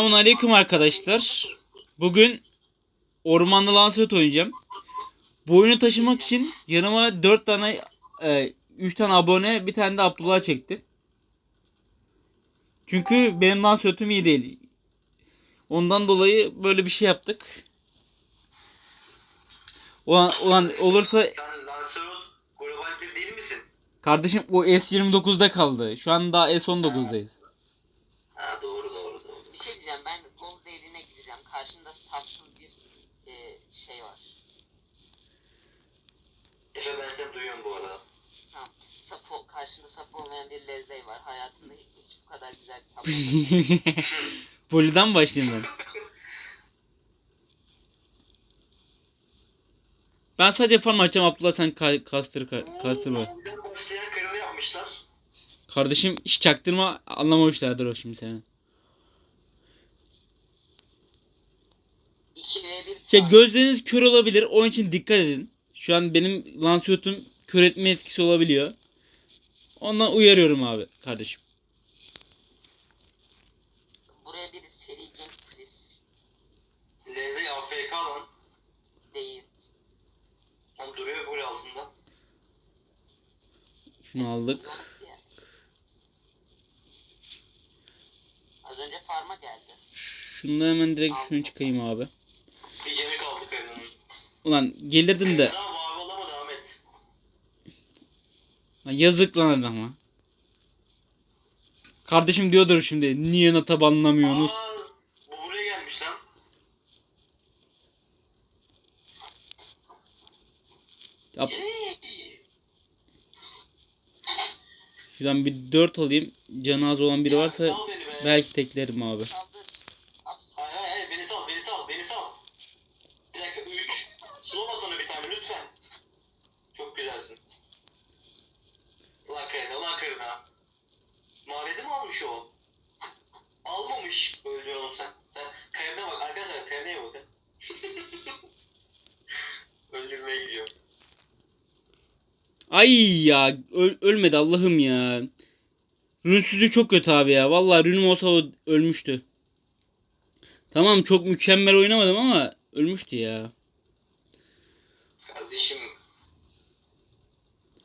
Selamun aleyküm arkadaşlar. Bugün Ormanlı Lancelot oynayacağım. Bu oyunu taşımak için yanıma 4 tane e, 3 tane abone bir tane de Abdullah çekti. Çünkü benim Lancelot'um iyi değil. Ondan dolayı böyle bir şey yaptık. Ulan, ulan olursa Sen Lancelot global bir değil misin? kardeşim o S29'da kaldı. Şu an daha S19'dayız. Ha doğru. Bir şey diyeceğim ben Gold Daily'ne gideceğim. Karşında sapsız bir e, şey var. Seni duyuyorum bu arada. Tamam. Safo, karşında saf olmayan bir lezzey var. Hayatımda hiç bu kadar güzel bir tablo. Voley'den başlayayım ben. Ben sadece farm açacağım Abdullah sen ka- kastır ka- kastır bak. Başlayan yapmışlar. Kardeşim hiç çaktırma anlamamışlardır o şimdi seni. 2 ve 1 Şey gözleriniz kör olabilir onun için dikkat edin. Şu an benim Lancelot'un kör etme etkisi olabiliyor. Ondan uyarıyorum abi kardeşim. Buraya bir seri please. Leze AFK lan. Değil. Tam duruyor böyle altında. Şunu aldık. Az önce farma geldi. Şunu hemen direkt şunu çıkayım abi. Bir cemi kaldı karının. Ulan gelirdim de. Daha mavi olamadı Ahmet. Lan yazık lan adama. Kardeşim diyordur şimdi niye nata banlamıyorsunuz? Aa, bu buraya gelmiş lan. Yap, şuradan bir 4 alayım. Canı az olan biri varsa belki teklerim abi. Ay ya öl- ölmedi Allah'ım ya. Rünsüzlüğü çok kötü abi ya. Vallahi rünüm olsa o ölmüştü. Tamam çok mükemmel oynamadım ama ölmüştü ya. Kardeşim.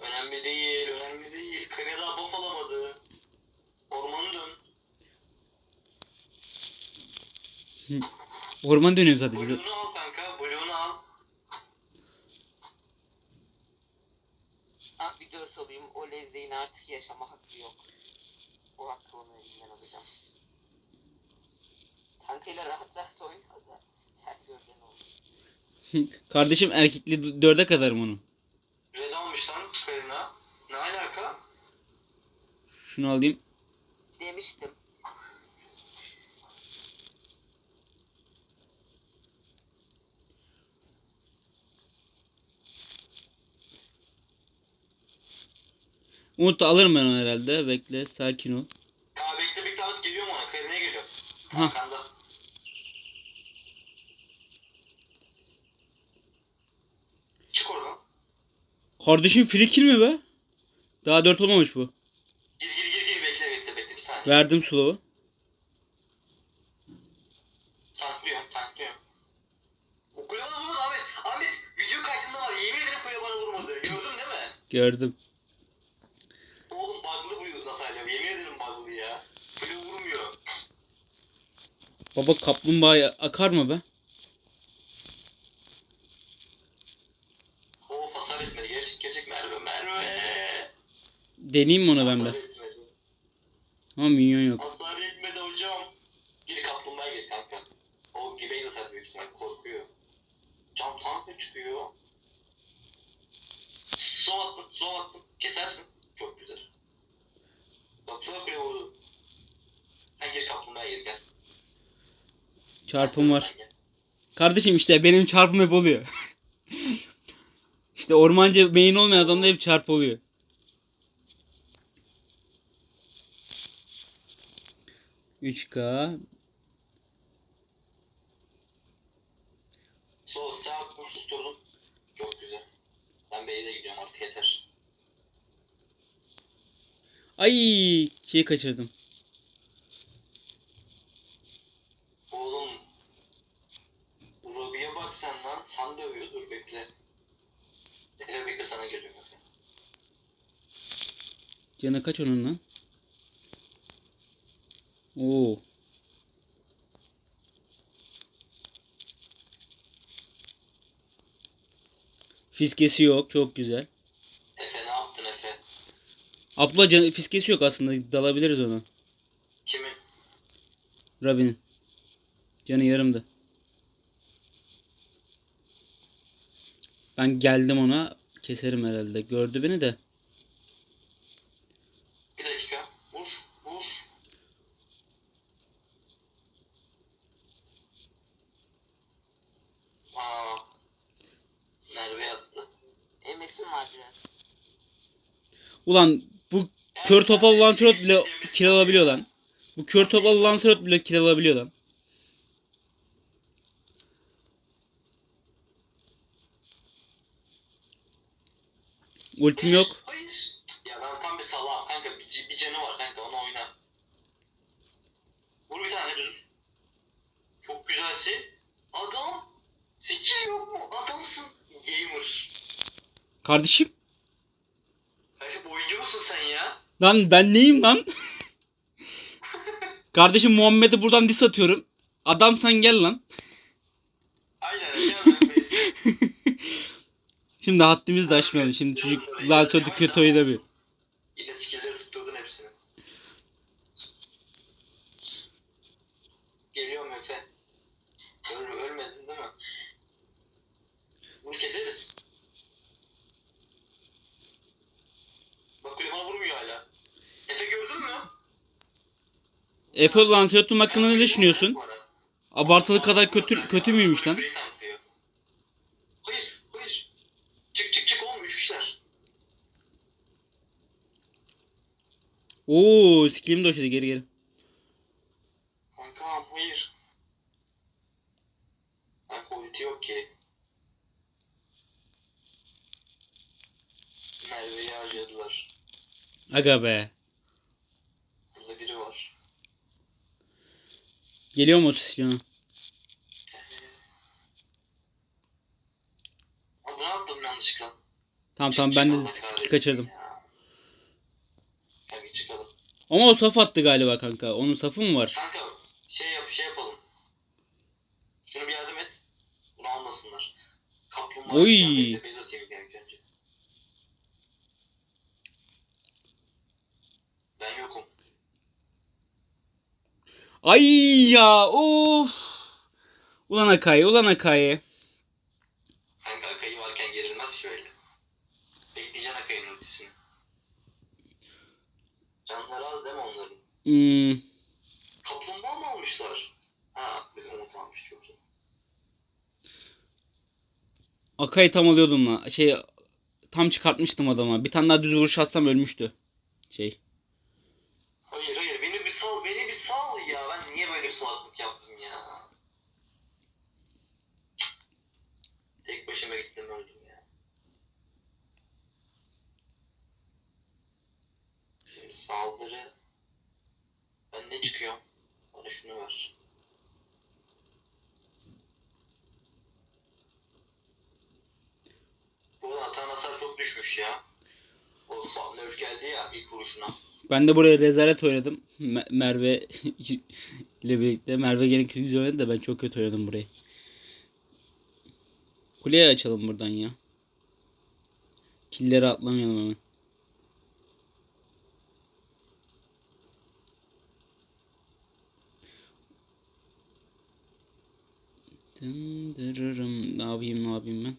Önemli değil, önemli değil. Kare daha buff alamadı. Ormanı dön. Orman dönüyorum sadece. Blue'unu al kanka, Blue'unu al. Ah bir görs olayım. O lezzeyin artık yaşama hakkı yok. O hakkı onun elinden alacağım. Tankıyla rahat rahat oynuyor da. Sen gördün oldu. Kardeşim erkekli dörde kadar bunu. Red almış lan karına. Ne alaka? Şunu alayım. Demiştim. Umut da alırım ben onu herhalde. Bekle sakin ol. Aa bekle bekle Ahmet geliyor mu ona? Karına geliyor. Hah. Arkanda. Çık oradan. Kardeşim free kill mi be? Daha 4 olmamış bu. Gir gir gir gir bekle bekle bekle bir saniye. Verdim slow'u. Tanklıyorum tanklıyorum. O kule bana vurmadı Ahmet. Ahmet video kaydında var. Yemin ederim kule bana vurmadı. Gördün değil mi? Gördüm. Oğlum bug'lı bu Natalya. Yemin ederim bug'lı ya. Kule vurmuyor. Baba kaplumbağa akar mı be? Deneyeyim mi onu ben etmedi. Ama minyon yok. Hasar etmedi hocam. Gir kaplumbağaya gir kanka. O gibi zaten büyük ihtimal korkuyor. Cam tank mı çıkıyor? Slow attım, slow attım. Kesersin. Çok güzel. Bak sonra kule vurdu. Sen gir kaplumbağaya gir gel. Çarpım var. Kardeşim işte benim çarpım hep oluyor. işte ormancı beyin olmayan adamda hep çarp oluyor. 3K Sol sağ kusturdum. Çok güzel. Ben B'ye gidiyorum artık yeter. Ay şey kaçırdım. Oğlum Robi'ye bak sen lan. Sen dövüyordur bekle. Hele bekle sana geliyor. Yana kaç onun lan? Oo. Fiskesi yok. Çok güzel. Efe ne yaptın Efe? Abla canı fiskesi yok aslında. Dalabiliriz ona. Kimin? Robin'in. Canı yarımdı. Ben geldim ona. Keserim herhalde. Gördü beni de. Bir dakika. Vur. Vur. Aa. Merve yattı. Emesim var biraz. Ulan bu kör topal Lancelot bile kill alabiliyor lan. Bu kör topal Lancelot bile kill alabiliyor lan. Ultim yok. Hayır. Ya ben tam bir salağım kanka. Bir, bir canı var kanka ona oyna. Vur bir tane düz. Çok güzelsin. Adam. Skill yok mu? Adamsın. Gamer. Kardeşim. Bu oyuncu musun sen ya? Lan ben neyim lan? Kardeşim Muhammed'e buradan diss atıyorum. Adam sen gel lan. Aynen öyle. Şimdi haddimizi de aşmayalım. Şimdi çocuk Lancelot'u kötü oynamıyor. Yine skillleri tutturdun hepsini. Geliyorum Efe. Öl, ölmedin değil mi? Bunu keseriz. Bak kule bana vurmuyor hala. Efe gördün mü? Efe Lancelot'un hakkında ne düşünüyorsun? Abartılı kadar kötü kötü müymüş lan? Oo, skillim doşladı geri geri. Kankam hayır. Kanka ulti yok ki. Merve'yi harcadılar. Aga be. Burada biri var. Geliyor mu atladım yanlışlıkla. Tamam tamam ben de kaçırdım. ya. Hadi çıkalım. Ama o saf attı galiba kanka. Onun safı mı var? Kanka şey yap şey yapalım. Şunu bir yardım et. Bunu almasınlar. Kaplumbağa Oy. bir atayım önce. Ben yokum. Ay ya of. Ulan Akai, ulan Akai. Kanka Akay'ı varken gerilmez ki öyle. Bekleyeceksin Akay'ın ultisini. Canları az mi onların? Hmm, Kaplumbağa mı almışlar? Ha bizim Umut almış çok iyi. Akai tam alıyordum lan. Şey tam çıkartmıştım adama. Bir tane daha düz vuruş atsam ölmüştü. Şey. Hayır hayır beni bir sal beni bir sal ya. Ben niye böyle bir salaklık yaptım ya? Cık. Tek başıma gittim öldüm ya. Saldırı. Ben ne çıkıyorum? Bana şunu ver. Bu atan hasar çok düşmüş ya. O nerf geldi ya ilk vuruşuna. Ben de buraya rezalet oynadım. Me- Merve ile birlikte. Merve gene güzel oynadı da ben çok kötü oynadım burayı. Kuleyi açalım buradan ya. Killeri atlamayalım hemen. Dındırırım. Ne yapayım ne yapayım ben?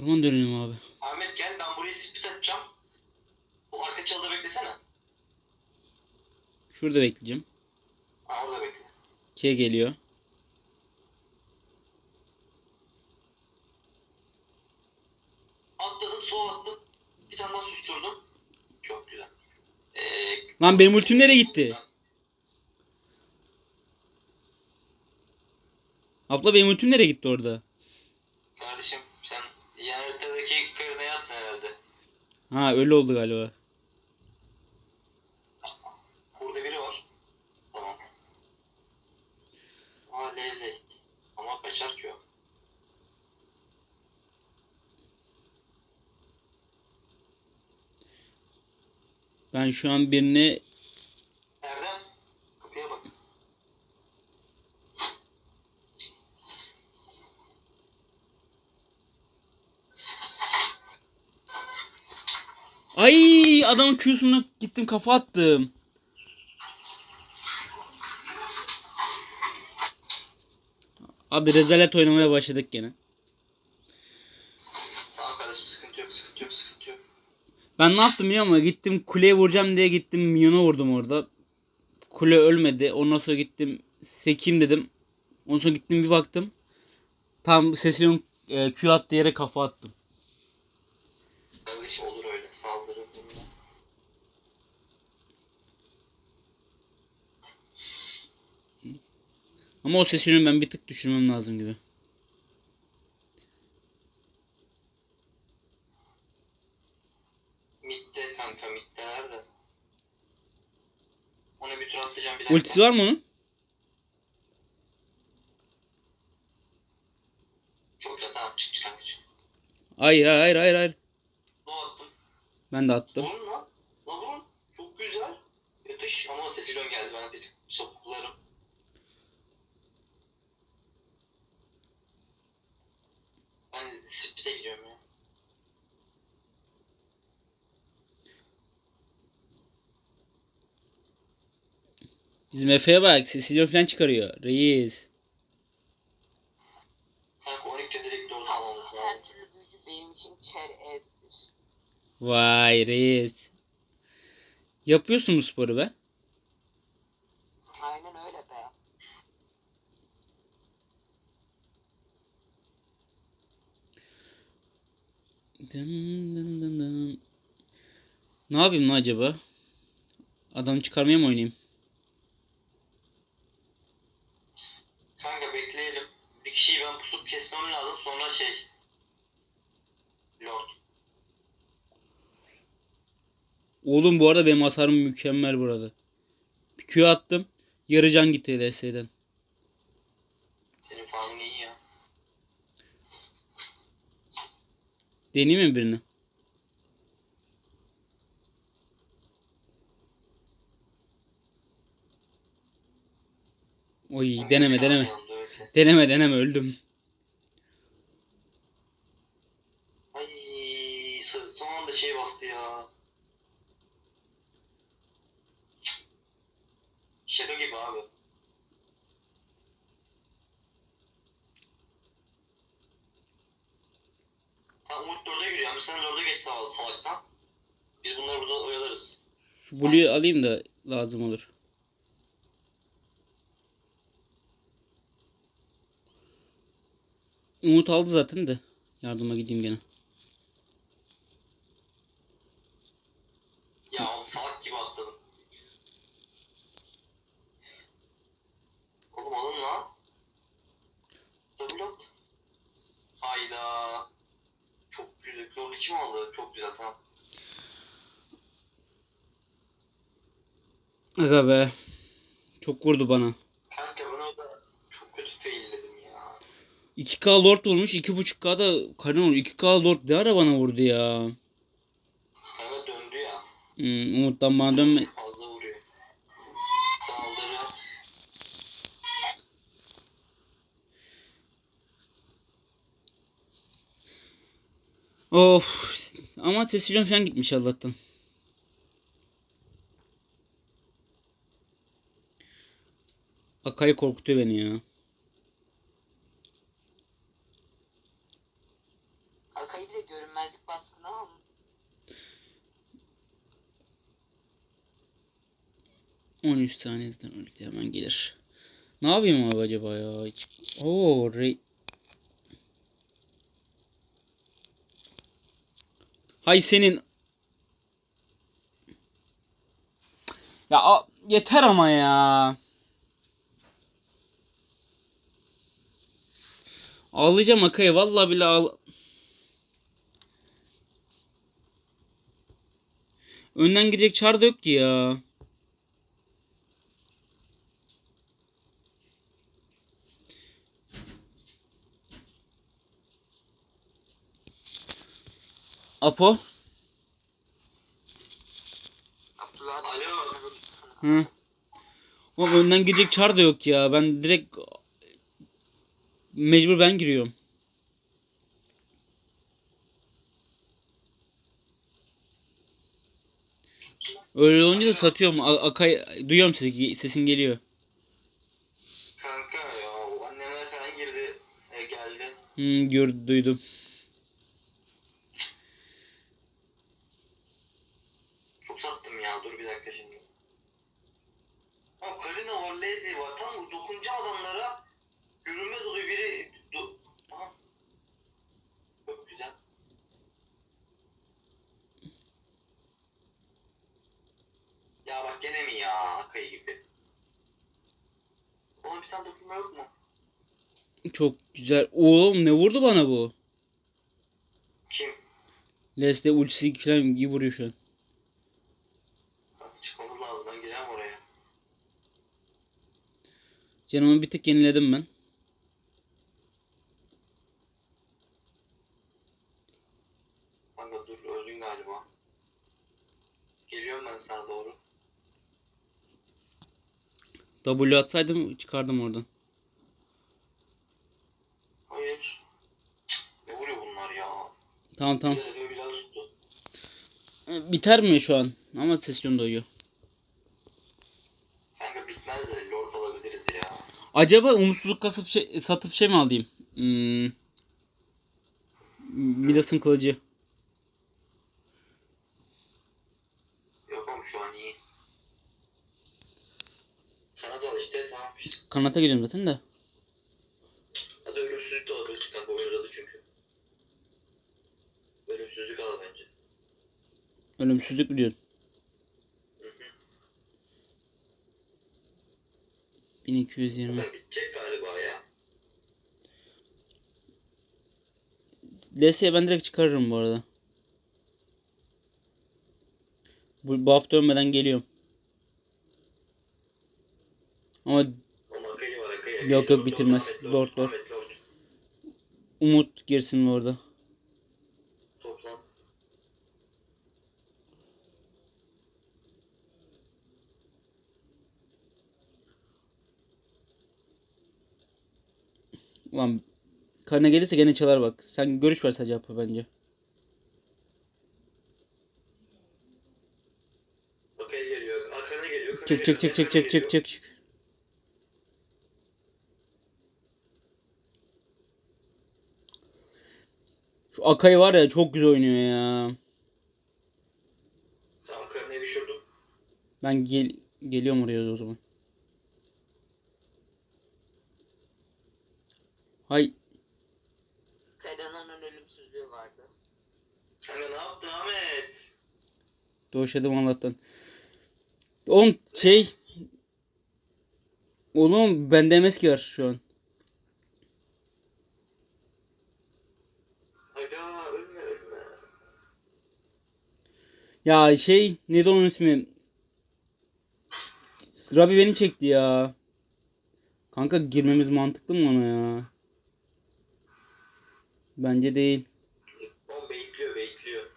Orman dönelim abi. Ahmet gel ben burayı split atacağım. Bu arka çalıda beklesene. Şurada bekleyeceğim. Aa orada bekle. K geliyor. Atladım sol attım. Bir tane daha susturdum. Çok güzel. Ee, Lan benim ultim nereye gitti? Abla benim ultim nereye gitti orada? Kardeşim sen yan haritadaki kırına yattın herhalde. Ha öyle oldu galiba. Burada biri var. Tamam. Aa lezzetli. Ama kaçar ki o. Ben şu an birini adamın Q'suna gittim kafa attım. Abi rezalet oynamaya başladık gene. Tamam kardeşim sıkıntı yok sıkıntı yok sıkıntı yok. Ben ne yaptım biliyor musun? Gittim kuleye vuracağım diye gittim minyona vurdum orada. Kule ölmedi. Ondan sonra gittim sekeyim dedim. Ondan sonra gittim bir baktım. Tam Cecil'in e, Q attığı yere kafa attım. Kardeşim olur öyle saldırı. Ama o Cecil'in ben bir tık düşürmem lazım gibi. Mitte kanka mitte nerede? Ona bir tur atlayacağım bir dakika. Ultisi var mı onun? Çok güzel tamam çık çık kanka çık. Hayır hayır hayır hayır. Ne attım? Ben de attım. Vurun lan. Lan vurun. Çok güzel. Yatış ama Cecilion geldi ben bir sokuklarım. Ben Spit'e gidiyorum ya. Bizim Efe'ye bak. Cecil'in falan çıkarıyor. Reis. Kanka 12'de direkt doğru tamamladık. Her türlü büyücü benim için çer ezdir. Vay reis. Yapıyorsun bu sporu be. Aynen öyle be. Dın dın dın dın. Ne yapayım lan acaba? Adam çıkarmaya mı oynayayım? Kanka bekleyelim. Bir kişiyi ben pusup kesmem lazım sonra şey. Lord. Oğlum bu arada benim hasarım mükemmel burada. Bir Q attım. Yarı can gitti LS'den. Senin farmın iyi ya. Deneyeyim mi birini? Oy deneme deneme. Deneme deneme öldüm. Ay sı- son anda şey bastı ya. Şaka gibi abi. Umut 4'e giriyor ama sen 4'e geç sağ salaktan. Biz bunları burada oyalarız. Şu Blue'yu alayım da lazım olur. Umut aldı zaten de. Yardıma gideyim gene. Ya oğlum salak gibi atladım. Oğlum alın lan. Double at. Hayda. Çok güzel. Klor içi mi aldı? Çok güzel tamam. Aga be. Çok vurdu bana. Kanka ben orada çok kötü failledim ya. 2K Lord olmuş. 2.5K da Karin olmuş. 2K Lord ne ara bana vurdu ya. Kanka döndü ya. Hmm, Umut'tan bana dönme. Fazla vuruyor. Saldırı. Of. Ama Cecilion falan gitmiş Allah'tan. Akay korkutuyor beni ya. Akay'ı bir de görünmezlik baskını ama 13 saniyeden ulti hemen gelir. Ne yapayım abi acaba ya? Hiç... Oo, re... Hay senin. Ya yeter ama ya. Ağlayacağım Akaya vallahi bile ağla... Önden gidecek çar da yok ki ya. Apo. Hı. Oğlum önden girecek çar da yok ya. Ben direkt mecbur ben giriyorum. Öyle olunca da satıyorum. Akay duyuyorum sesi, sesin geliyor. Kanka ya annemler falan girdi. E, geldi. Hmm, gör, duydum. Çok sattım ya. Dur bir dakika şimdi. Ha Karina var, Leslie var. Tam dokunacağım adamlara. Görünmez oluyor biri. Du Aha. Çok güzel. Ya gene mi ya? Akayı gibi. Ona bir tane dokunma yok mu? Çok güzel. Oğlum ne vurdu bana bu? Kim? Leslie ultisi falan iyi vuruyor şu an. Çıkmamız lazım. Ben giremem oraya. Canımı bir tık yeniledim ben. Kanka dur öldün galiba. Geliyorum ben sana doğru. W atsaydım çıkardım oradan. Hayır. Ne vuruyor bunlar ya? Tamam tamam. Güzel, güzel tuttu. Biter mi şu an? Ama sesyon doyuyor. Kanka bitmez de lord alabiliriz ya. Acaba umutsuzluk kasıp şey, satıp şey mi alayım? Hmm. Midas'ın kılıcı. Yok oğlum şu an iyi. Kanat al işte tamam işte. Kanata gidiyorum zaten de. Hadi ölümsüzlük de alabilirsin kanka oynadı çünkü. Ölümsüzlük al bence. Ölümsüzlük biliyorsun. Hı hı. 1220. Zaten bitecek galiba ya. LS'ye ben direkt çıkarırım bu arada. Bu, bu hafta ölmeden geliyorum. Ama Ama Akali var Akali. Akali, Yok, yok, bitirmez. Lord, Lord. Umut girsin orada. Ulan karına gelirse gene çalar bak. Sen görüş ver sadece yapı bence. Çık çık çık çık çık çık çık. çık. Şu Akai var ya çok güzel oynuyor ya. Tamam karını düşürdüm. Ben gel geliyorum oraya o zaman. Hay Karana'nın ölümsüzlüğü vardı. Kanka ne yaptın Ahmet? Dövüşedim Allah'tan. Oğlum şey Oğlum bende MS var şu an. Ya şey neydi onun ismi? Rabi beni çekti ya. Kanka girmemiz mantıklı mı ona ya? Bence değil. O bekliyor bekliyor.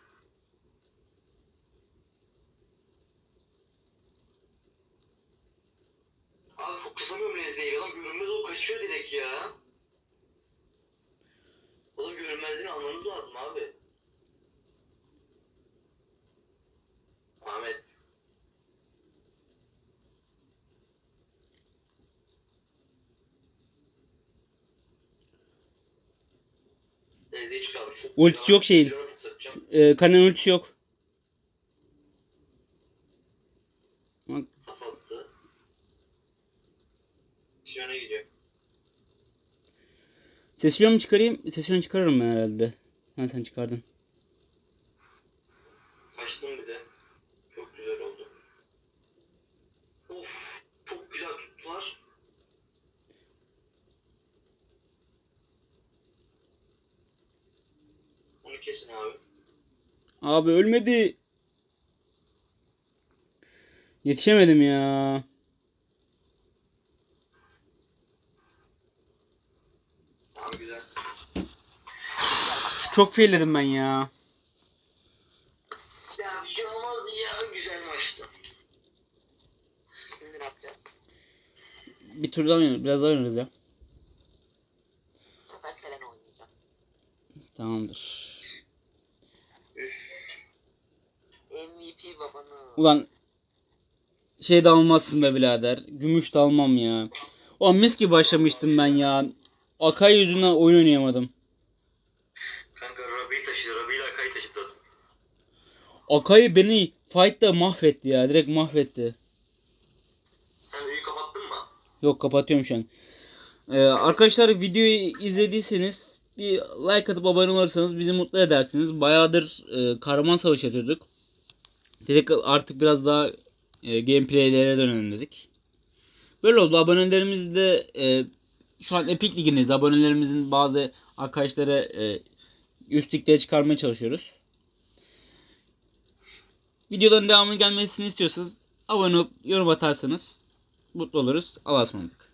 Abi çok kısamıyorum Rezde'yi. Adam görünmez o kaçıyor direkt ya. Oğlum görünmezliğini almanız lazım abi. Ahmet. Rezde'yi çıkarmış. Çok Ultisi yok şeyin. Silahını fırlatacağım. Ee, Kanen ultisi yok. Mu çıkarayım? Sesyon çıkarırım ben herhalde. Ha sen çıkardın. Kaçtım bir de. Çok güzel oldu. Of, çok güzel tuttular. Onu kesin abi. Abi ölmedi. Yetişemedim ya. Çok failledim ben ya. Ya bir şey olmaz ya güzel maçtı. Bir tur daha oynarız. Biraz daha oynarız ya. Bu sefer Selene oynayacağım. Tamamdır. Ulan şey de almazsın be birader. Gümüş de almam ya. O mis gibi başlamıştım ben ya. Akay yüzünden oyun oynayamadım. Kanka Rabi'yi taşıdı. Rabi ile Akay'ı taşıdı. Akay beni fight'ta mahvetti ya. Direkt mahvetti. Sen büyüyü kapattın mı? Yok kapatıyorum şu an. Ee, arkadaşlar videoyu izlediyseniz bir like atıp abone olursanız bizi mutlu edersiniz. Bayağıdır e, kahraman savaşı yapıyorduk. Dedik artık biraz daha e, gameplaylere dönelim dedik. Böyle oldu. Abonelerimiz de e, şu an Epic Ligi'ndeyiz. Abonelerimizin bazı arkadaşlara e, üst liglere çıkarmaya çalışıyoruz. Videoların devamı gelmesini istiyorsanız abone olup yorum atarsanız mutlu oluruz. Allah'a ısmarladık.